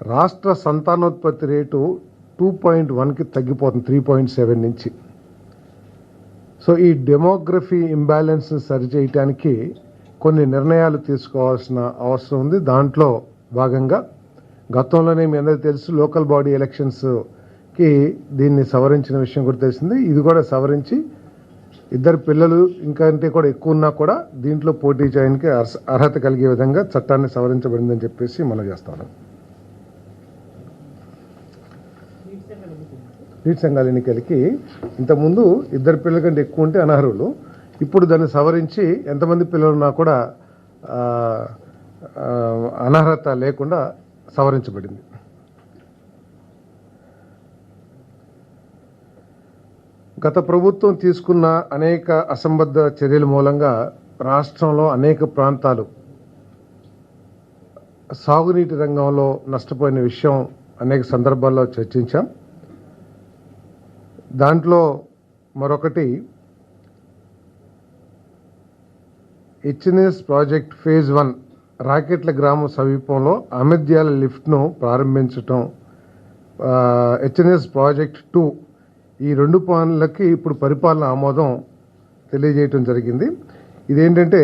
రాష్ట్ర సంతానోత్పత్తి rate two point వన్కి తగ్గిపోతుంది త్రీ పాయింట్ సెవెన్ నుంచి. సో ఈ డెమోగ్రఫీ ఇంబ్యాలెన్స్ని సరిచేయటానికి కొన్ని నిర్ణయాలు తీసుకోవాల్సిన అవసరం ఉంది. దాంట్లో భాగంగా గతంలోనే మీ అందరికీ తెలుసు లోకల్ బాడీ ఎలక్షన్స్కి దీన్ని సవరించిన విషయం కూడా తెలిసింది. ఇది కూడా సవరించి ఇద్దరు పిల్లలు ఇంకా అంటే కూడా ఎక్కువ ఉన్నా కూడా దీంట్లో పోటీ చేయడానికి అర్హత కలిగే విధంగా చట్టాన్ని సవరించబడిందని చెప్పేసి మనం చేస్తాను నీటి సంఘాల ఎన్నికలకి ఇంతకుముందు ఇద్దరు పిల్లల కంటే ఎక్కువ ఉంటే అనర్హులు. ఇప్పుడు దాన్ని సవరించి ఎంతమంది పిల్లలున్నా కూడా అనర్హత లేకుండా సవరించబడింది. గత ప్రభుత్వం తీసుకున్న అనేక అసంబద్ధ చర్యల మూలంగా రాష్ట్రంలో అనేక ప్రాంతాలు సాగునీటి రంగంలో నష్టపోయిన విషయం అనేక సందర్భాల్లో చర్చించాం. దాంట్లో మరొకటి HNS project phase one Raketla గ్రామం సమీపంలో అమిద్యాల లిఫ్ట్ను ప్రారంభించటం. హెచ్ఎన్ఎస్ ప్రాజెక్ట్ టూ ఈ రెండు పనులకి ఇప్పుడు పరిపాలన ఆమోదం తెలియజేయటం జరిగింది. ఇదేంటంటే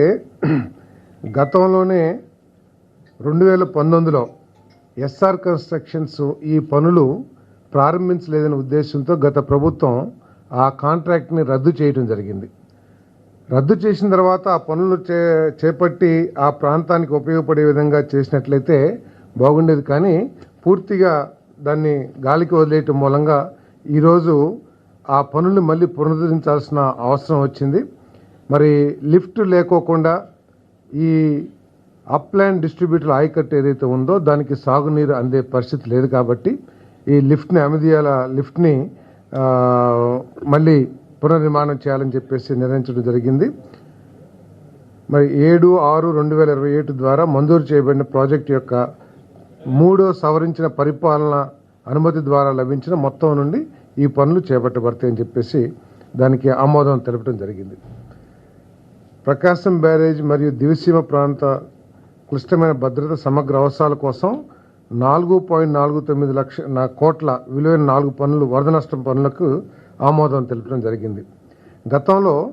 గతంలోనే రెండు వేల పంతొమ్మిదిలో ఎస్ఆర్ కన్స్ట్రక్షన్స్ ఈ పనులు ప్రారంభించలేదనే ఉద్దేశంతో గత ప్రభుత్వం ఆ కాంట్రాక్ట్ని రద్దు చేయడం జరిగింది. రద్దు చేసిన తర్వాత ఆ పనులు చే చేపట్టి ఆ ప్రాంతానికి ఉపయోగపడే విధంగా చేసినట్లయితే బాగుండేది కానీ పూర్తిగా దాన్ని గాలికి వదిలేయటం మూలంగా ఈరోజు ఆ పనులు మళ్ళీ పునరుద్ధరించాల్సిన అవసరం వచ్చింది. మరి లిఫ్ట్ లేకోకుండా ఈ అప్లాండ్ డిస్ట్రిబ్యూటర్ ఆయకట్టు ఏదైతే ఉందో దానికి సాగునీరు అందే పరిస్థితి లేదు కాబట్టి ఈ లిఫ్ట్ని అమిదియాల లిఫ్ట్ని మళ్ళీ పునర్నిర్మాణం చేయాలని చెప్పేసి నిర్ణయించడం జరిగింది. మరి ఏడు ఆరు రెండు వేల ఇరవై ఏడు ద్వారా మంజూరు చేయబడిన ప్రాజెక్టు యొక్క మూడో సవరించిన పరిపాలన అనుమతి ద్వారా లభించిన మొత్తం నుండి ఈ పనులు చేపట్టబడతాయని చెప్పేసి దానికి ఆమోదం తెలపడం జరిగింది. ప్రకాశం బ్యారేజ్ మరియు దివిసీమ ప్రాంత క్లిష్టమైన భద్రత సమగ్ర అవసరాల కోసం నాలుగు పాయింట్ నాలుగు తొమ్మిది లక్ష నా కోట్ల విలువైన నాలుగు పనులు వరద నష్టం పనులకు ఆమోదం తెలపడం జరిగింది. గతంలో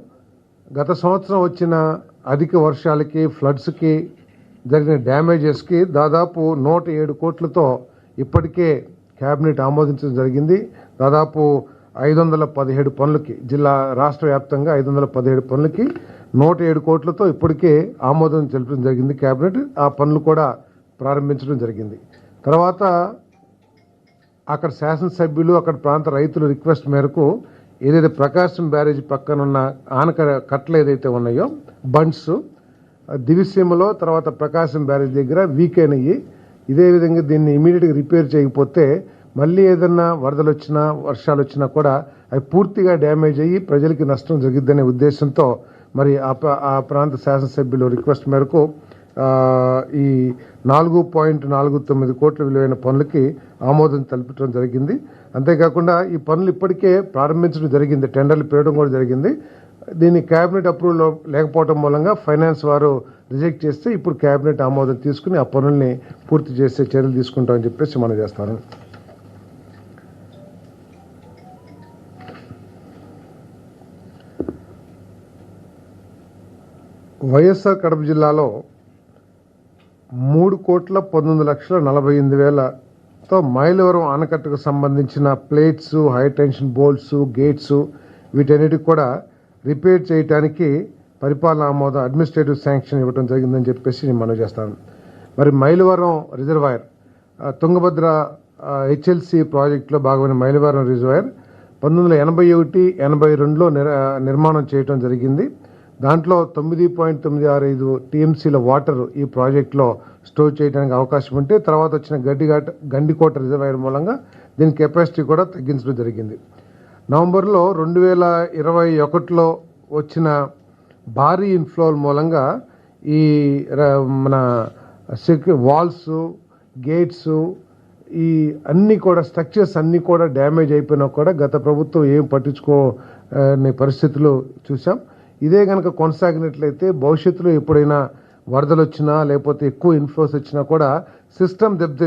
గత సంవత్సరం వచ్చిన అధిక వర్షాలకి ఫ్లడ్స్కి జరిగిన డ్యామేజెస్కి దాదాపు నూట ఏడు కోట్లతో ఇప్పటికే క్యాబినెట్ ఆమోదించడం జరిగింది. దాదాపు ఐదు వందల పదిహేడు పనులకి జిల్లా రాష్ట్ర వ్యాప్తంగా ఐదు వందల పదిహేడు పనులకి నూట ఏడు కోట్లతో ఇప్పటికే ఆమోదం తెలపడం జరిగింది. క్యాబినెట్ ఆ పనులు కూడా ప్రారంభించడం జరిగింది. తర్వాత అక్కడ శాసనసభ్యులు అక్కడ ప్రాంత రైతుల రిక్వెస్ట్ మేరకు ఏదైతే ప్రకాశం బ్యారేజ్ పక్కన ఉన్న ఆనక కట్టలు ఏదైతే ఉన్నాయో బండ్స్ దివిసీమలో తర్వాత ప్రకాశం బ్యారేజ్ దగ్గర వీక్ అయినాయి ఇదే విధంగా దీన్ని ఇమీడియట్గా రిపేర్ చేయకపోతే మళ్ళీ ఏదన్నా వరదలు వచ్చినా వర్షాలు వచ్చినా కూడా అవి పూర్తిగా డ్యామేజ్ అయ్యి ప్రజలకి నష్టం జరిగిద్దనే ఉద్దేశంతో మరి ఆ ఆ ప్రాంత శాసనసభ్యులు రిక్వెస్ట్ మేరకు ఈ నాలుగు పాయింట్ నాలుగు తొమ్మిది కోట్ల విలువైన పనులకి ఆమోదం తెలపడం జరిగింది. అంతేకాకుండా ఈ పనులు ఇప్పటికే ప్రారంభించడం జరిగింది. టెండర్లు పేయడం కూడా జరిగింది. దీన్ని కేబినెట్ అప్రూవల్ లేకపోవడం మూలంగా ఫైనాన్స్ వారు రిజెక్ట్ చేస్తే ఇప్పుడు కేబినెట్ ఆమోదం తీసుకుని ఆ పనుల్ని పూర్తి చేసే చర్యలు తీసుకుంటామని చెప్పేసి మనం చేస్తాను వైఎస్ఆర్ కడప జిల్లాలో మూడు కోట్ల పంతొమ్మిది లక్షల నలభై ఎనిమిది వేలతో మైలవరం ఆనకట్టుకు సంబంధించిన plates high tension bolts gates వీటన్నిటికి కూడా రిపేర్ చేయడానికి పరిపాలన ఆమోదం అడ్మినిస్ట్రేటివ్ శాంక్షన్ ఇవ్వడం జరిగిందని చెప్పేసి నేను మనవి చేస్తాను. మరి మైలవరం రిజర్వాయర్ తుంగభద్ర హెచ్ఎల్సి ప్రాజెక్టులో భాగమైన మైలవరం రిజర్వాయర్ పంతొమ్మిది వందల ఎనభై ఒకటి ఎనభై రెండులో నిర్ నిర్మాణం చేయడం జరిగింది. దాంట్లో తొమ్మిది పాయింట్ తొమ్మిది ఆరు ఐదు టీఎంసీల వాటర్ ఈ ప్రాజెక్టులో స్టోర్ చేయడానికి అవకాశం ఉంటే తర్వాత వచ్చిన గడ్డిఘాట్ గండికోట రిజర్వాయర్ మూలంగా దీని కెపాసిటీ కూడా తగ్గించడం జరిగింది. నవంబర్లో రెండు వేల ఇరవై ఒకటిలో వచ్చిన భారీ ఇన్ఫ్లో మూలంగా ఈ మన వాల్స్ గేట్స్ ఈ అన్ని కూడా స్ట్రక్చర్స్ అన్నీ కూడా డ్యామేజ్ అయిపోయినా కూడా గత ప్రభుత్వం ఏం పట్టించుకో పరిస్థితులు చూసాం ఇదే కనుక కొనసాగినట్లయితే భవిష్యత్తులో ఎప్పుడైనా వరదలు వచ్చినా లేకపోతే ఎక్కువ ఇన్ఫ్లోస్ వచ్చినా కూడా సిస్టమ్ దెబ్బతి